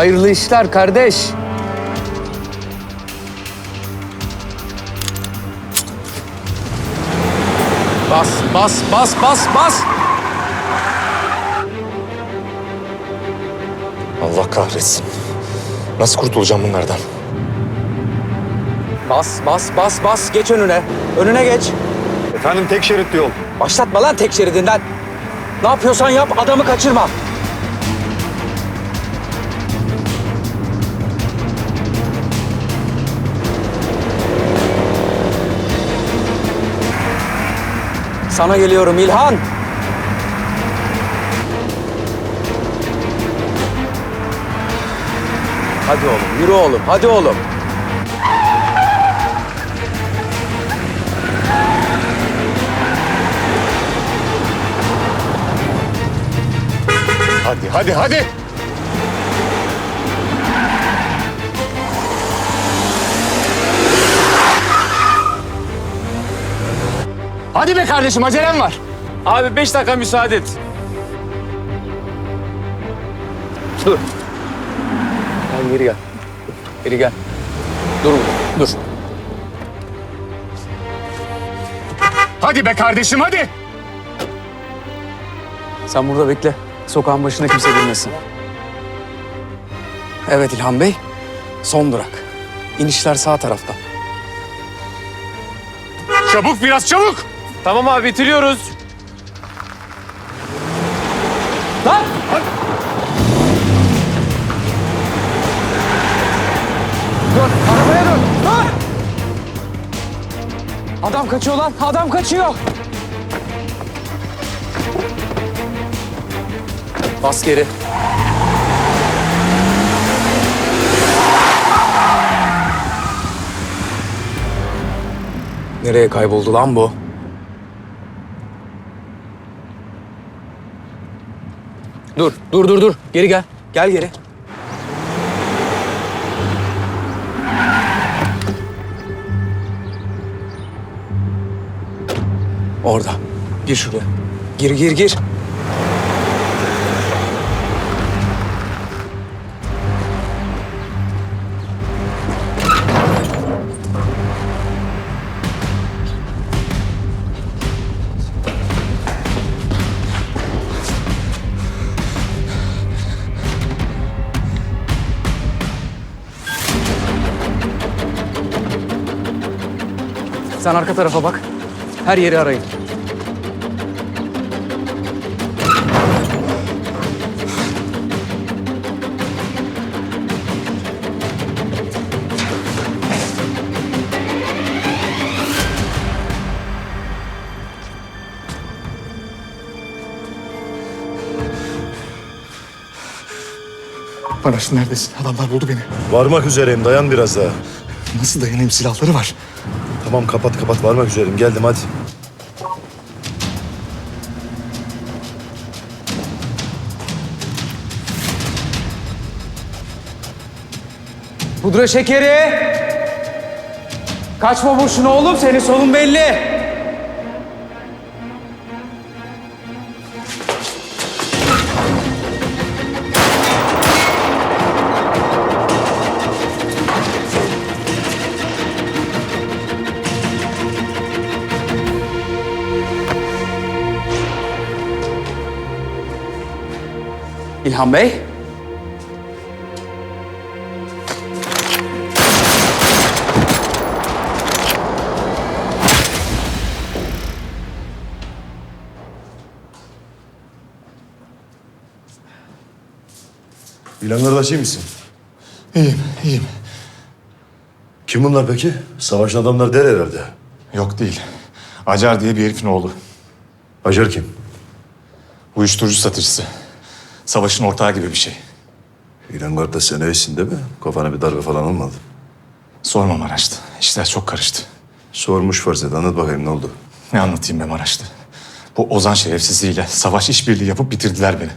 Hayırlı işler kardeş. Bas, bas, bas, bas, bas. Allah kahretsin. Nasıl kurtulacağım bunlardan? Bas, bas, bas, bas. Geç önüne. Önüne geç. Efendim tek şeritli yol. Başlatma lan tek şeridinden. Ne yapıyorsan yap, adamı kaçırma. Sana geliyorum İlhan. Hadi oğlum, yürü oğlum, hadi oğlum. Hadi, hadi, hadi. Hadi be kardeşim, acelem var. Abi beş dakika müsaade et. Dur. Gel geri gel. Geri gel. Dur burada, dur. Hadi be kardeşim, hadi. Sen burada bekle. Sokağın başına kimse bilmesin. Evet İlhan Bey. Son durak. İnişler sağ tarafta. Çabuk biraz, çabuk. Tamam abi bitiriyoruz. Lan! Dur, arabaya dur. Dur! Adam kaçıyor lan, adam kaçıyor. Bas geri. Nereye kayboldu lan bu? Dur, dur, dur, dur. Geri gel. Gel geri. Orada. Gir şuraya. Gir, gir, gir. Sen arka tarafa bak. Her yeri arayın. Maraş neredesin? Adamlar buldu beni. Varmak üzereyim dayan biraz daha. Nasıl dayanayım? Silahları var. Tamam kapat kapat varmak üzereyim geldim hadi. Pudra şekeri. Kaçma boşuna oğlum. Senin sonun belli. İlhan Bey. İlan kardeş iyi misin? İyiyim, iyiyim. Kim bunlar peki? Savaşın adamlar der herhalde. Yok değil. Acar diye bir herifin oğlu. Acar kim? Uyuşturucu satıcısı. Savaşın ortağı gibi bir şey. İlan kardeş sen iyisin değil mi? Kafana bir darbe falan olmadı. Sorma Maraş'ta. İşler çok karıştı. Sormuş farz et anlat bakayım ne oldu? Ne anlatayım be Maraş'ta? Bu Ozan şerefsizliğiyle savaş işbirliği yapıp bitirdiler beni.